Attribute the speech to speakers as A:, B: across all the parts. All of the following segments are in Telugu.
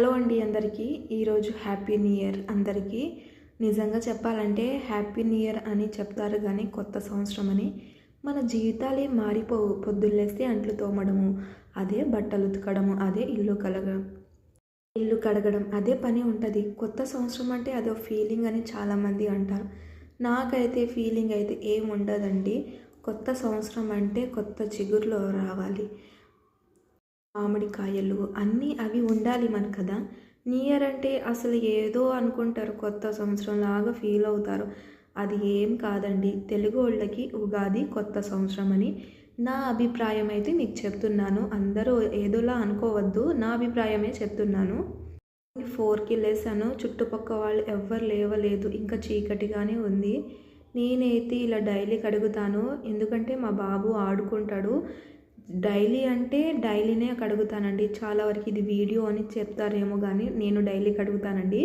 A: హలో అండి అందరికీ. ఈరోజు హ్యాపీ న్యూ ఇయర్ అందరికీ. నిజంగా చెప్పాలంటే హ్యాపీ న్యూ ఇయర్ అని చెప్తారు కానీ కొత్త సంవత్సరం అని. మన జీవితాలే మారిపోవు పొద్దున్నేస్తే అంట్లు తోమడము అదే బట్టలు ఉతకడము అదే ఇల్లు కలగడం ఇల్లు కడగడం అదే పని ఉంటుంది. కొత్త సంవత్సరం అంటే అదో ఫీలింగ్ అని చాలామంది అంటారు. నాకైతే ఫీలింగ్ అయితే ఏం ఉండదండి. కొత్త సంవత్సరం అంటే కొత్త చిగురులో రావాలి. మామిడికాయలు అన్నీ అవి ఉండాలి మన కదా. న్యూ ఇయర్ అంటే అసలు ఏదో అనుకుంటారు కొత్త సంవత్సరం లాగా ఫీల్ అవుతారు. అది ఏం కాదండి. తెలుగు వాళ్ళకి ఉగాది కొత్త సంవత్సరం అని నా అభిప్రాయం అయితే మీకు చెప్తున్నాను. అందరూ ఏదోలా అనుకోవద్దు. నా అభిప్రాయమే చెప్తున్నాను. ఫోర్కి లేసాను. చుట్టుపక్క వాళ్ళు ఎవ్వరు లేవలేదు. ఇంకా చీకటిగానే ఉంది. నేనైతే ఇలా డైలీ కడుగుతాను. ఎందుకంటే మా బాబు ఆడుకుంటాడు. డైలీ అంటే డైలీనే కడుగుతానండి. చాలా వరకు ఇది వీడియో అని చెప్తారేమో కానీ నేను డైలీ కడుగుతానండి.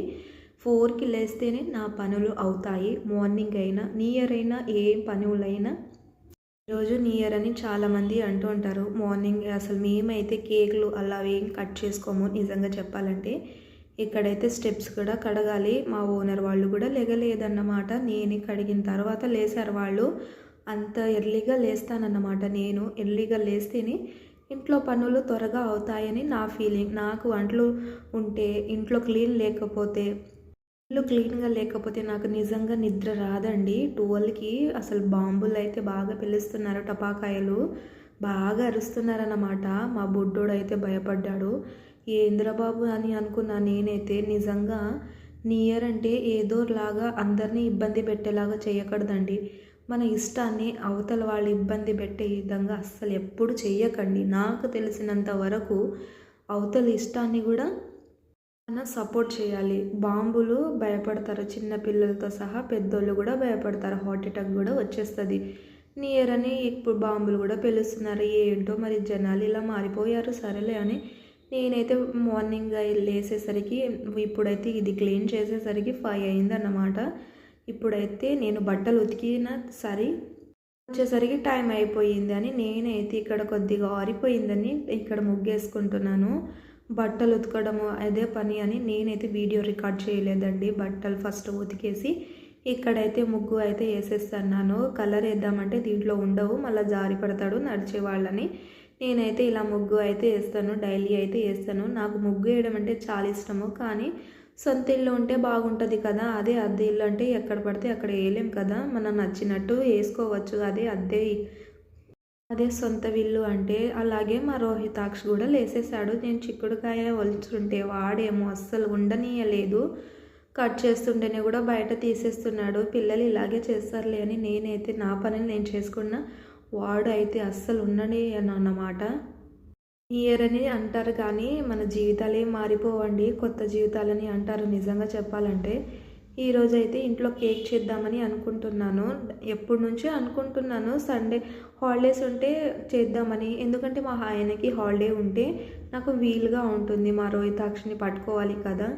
A: ఫోర్కి లేస్తేనే నా పనులు అవుతాయి. మార్నింగ్ అయినా నియర్ అయినా ఏ పనులైనా ఈరోజు నియర్ అని చాలామంది అంటూ ఉంటారు. మార్నింగ్ అసలు మేమైతే కేకులు అలా ఏం కట్ చేసుకోము నిజంగా చెప్పాలంటే. ఇక్కడైతే స్టెప్స్ కూడా కడగాలి మా ఓనర్ వాళ్ళు కూడా లెగలేదన్నమాట. నేనే కడిగిన తర్వాత లేసారు వాళ్ళు. అంత ఎర్లీగా లేస్తానన్నమాట నేను. ఎర్లీగా లేస్తేనే ఇంట్లో పనులు త్వరగా అవుతాయని నా ఫీలింగ్. నాకు వంటలు ఉంటే ఇంట్లో క్లీన్ లేకపోతే ఇల్లు క్లీన్గా లేకపోతే నాకు నిజంగా నిద్ర రాదండి. టువల్కి అసలు బాంబులు అయితే బాగా పిలుస్తున్నారు టపాకాయలు. బాగా అరుస్తున్నారన్నమాట. మా బుడ్డోడు అయితే భయపడ్డాడు ఏంద్రబాబు అని అనుకున్నా నేనైతే నిజంగా నియర్ అంటే ఏదో లాగా అందరినీ ఇబ్బంది పెట్టేలాగా చేయకూడదండి. మన ఇష్టాన్ని అవతల వాళ్ళు ఇబ్బంది పెట్టే విధంగా అస్సలు ఎప్పుడు చెయ్యకండి. నాకు తెలిసినంత వరకు అవతల ఇష్టాన్ని కూడా మనం సపోర్ట్ చేయాలి. బాంబులు భయపడతారు చిన్న పిల్లలతో సహా పెద్దోళ్ళు కూడా భయపడతారు. హార్ట్ అటాక్ కూడా వచ్చేస్తుంది. నియర్ అని ఇప్పుడు బాంబులు కూడా పిలుస్తున్నారు. ఏంటో మరి జనాలు ఇలా మారిపోయారు. సరేలే అని నేనైతే మార్నింగ్ లేసేసరికి ఇప్పుడైతే ఇది క్లీన్ చేసేసరికి ఫైవ్ అయిందన్నమాట. ఇప్పుడైతే నేను బట్టలు ఉతికిన సరి వచ్చేసరికి టైం అయిపోయింది అని నేనైతే ఇక్కడ కొద్దిగా ఆరిపోయిందని ఇక్కడ ముగ్గేసుకుంటున్నాను. బట్టలు ఉతకడము అదే పని అని నేనైతే వీడియో రికార్డ్ చేయలేదండి. బట్టలు ఫస్ట్ ఉతికేసి ఇక్కడైతే ముగ్గు అయితే వేసేస్తున్నాను. కలర్ వేద్దామంటే దీంట్లో ఉండవు మళ్ళీ జారి పడతాడు నడిచే వాళ్ళని. నేనైతే ఇలా ముగ్గు అయితే వేస్తాను డైలీ అయితే వేస్తాను. నాకు ముగ్గు వేయడం అంటే చాలా ఇష్టము కానీ సొంత ఇల్లు ఉంటే బాగుంటుంది కదా అదే అద్దె ఇల్లు అంటే ఎక్కడ పడితే అక్కడ వేయలేం కదా. మనం నచ్చినట్టు వేసుకోవచ్చు అదే అద్దె అదే సొంత ఇల్లు అంటే. అలాగే మా రోహితాక్ష కూడా లేసేసాడు నేను చిక్కుడుకాయ ఒలుచుంటే వాడేమో అస్సలు ఉండనీయలేదు. కట్ చేస్తుంటేనే కూడా బయట తీసేస్తున్నాడు. పిల్లలు ఇలాగే చేస్తారులే అని నేనైతే నా పనిని నేను చేసుకున్న. వాడు అయితే అస్సలు ఉండని అన్నమాట ఇయర్ అని అంటారు కానీ మన జీవితాలే మారిపోవండి. కొత్త జీవితాలని అంటారు. నిజంగా చెప్పాలంటే ఈరోజు అయితే ఇంట్లో కేక్ చేద్దామని అనుకుంటున్నాను. ఎప్పటి నుంచో అనుకుంటున్నాను. సండే హాలిడేస్ ఉంటే చేద్దామని. ఎందుకంటే మా ఆయనకి హాలిడే ఉంటే నాకు వీలుగా ఉంటుంది. మా రోహితాక్షిని పట్టుకోవాలి కదా.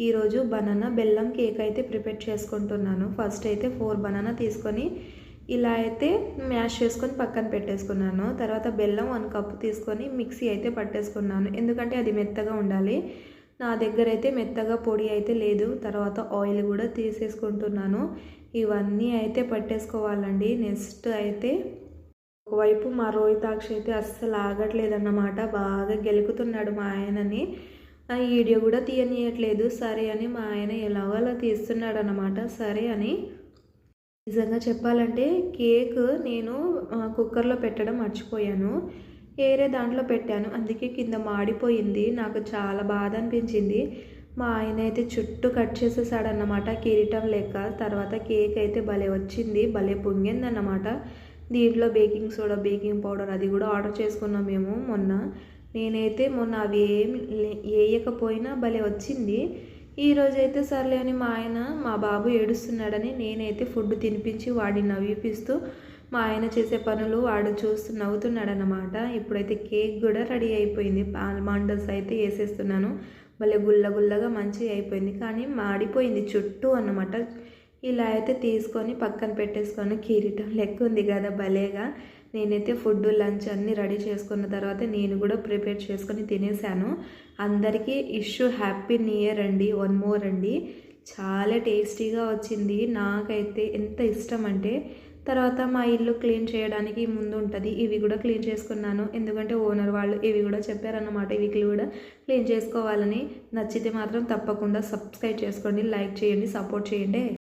A: ఈరోజు బనానా బెల్లం కేక్ అయితే ప్రిపేర్ చేసుకుంటున్నాను. ఫస్ట్ అయితే ఫోర్ బనానా తీసుకొని ఇలా అయితే మ్యాష్ చేసుకొని పక్కన పెట్టేసుకున్నాను. తర్వాత బెల్లం వన్ కప్పు తీసుకొని మిక్సీ అయితే పట్టేసుకున్నాను. ఎందుకంటే అది మెత్తగా ఉండాలి. నా దగ్గర అయితే మెత్తగా పొడి అయితే లేదు. తర్వాత ఆయిల్ కూడా తీసేసుకుంటున్నాను. ఇవన్నీ అయితే పట్టేసుకోవాలండి. నెక్స్ట్ అయితే ఒకవైపు మా రోహితాక్ష అయితే అస్సలు ఆగట్లేదన్నమాట. బాగా గెలుకుతున్నాడు మా ఆయనని. వీడియో కూడా తీయనీయట్లేదు. సరే అని మా ఆయన ఎలాగో అలా తీస్తున్నాడు అన్నమాట సరే అని నిజంగా చెప్పాలంటే కేక్ నేను కుక్కర్లో పెట్టడం మర్చిపోయాను. వేరే దాంట్లో పెట్టాను. అందుకే కింద మాడిపోయింది. నాకు చాలా బాధ అనిపించింది. మా ఆయన అయితే చుట్టూ కట్ చేసేసాడన్నమాట కిరీటం లెక్క. తర్వాత కేక్ అయితే భలే వచ్చింది. భలే పొంగిందన్నమాట. దీంట్లో బేకింగ్ సోడా బేకింగ్ పౌడర్ అది కూడా ఆర్డర్ చేసుకున్నాం మేము మొన్న. నేనైతే మొన్న అవి ఏమి వేయకపోయినా భలే వచ్చింది. ఈరోజు అయితే సర్లే అని మా ఆయన మా బాబు ఏడుస్తున్నాడని నేనైతే ఫుడ్ తినిపించి వాడిని నవ్విపిస్తూ మా ఆయన చేసే పనులు వాడు చూస్తూ నవ్వుతున్నాడనమాట ఇప్పుడైతే కేక్ కూడా రెడీ అయిపోయింది. ఆల్మాండల్స్ అయితే వేసేస్తున్నాను. భలే గుల్ల గుల్లగా మంచిగా అయిపోయింది. కానీ మాడిపోయింది చుట్టూ అన్నమాట. ఇలా అయితే తీసుకొని పక్కన పెట్టేసుకొని కిరీటం లెక్క ఉంది కదా భలేగా. నేనైతే ఫుడ్ లంచ్ అన్నీ రెడీ చేసుకున్న తర్వాత నేను కూడా ప్రిపేర్ చేసుకొని తినేసాను. అందరికీ wish you happy new year అండి. వన్ మోర్ అండి. చాలా టేస్టీగా వచ్చింది. నాకైతే ఎంత ఇష్టం అంటే తర్వాత మా ఇల్లు క్లీన్ చేయడానికి ముందు ఉంటుంది. ఇవి కూడా క్లీన్ చేసుకున్నాను. ఎందుకంటే ఓనర్ వాళ్ళు ఇవి కూడా చెప్పారన్నమాట. ఇవి కూడా క్లీన్ చేసుకోవాలని. నచ్చితే మాత్రం తప్పకుండా సబ్స్క్రైబ్ చేసుకోండి లైక్ చేయండి సపోర్ట్ చేయండి.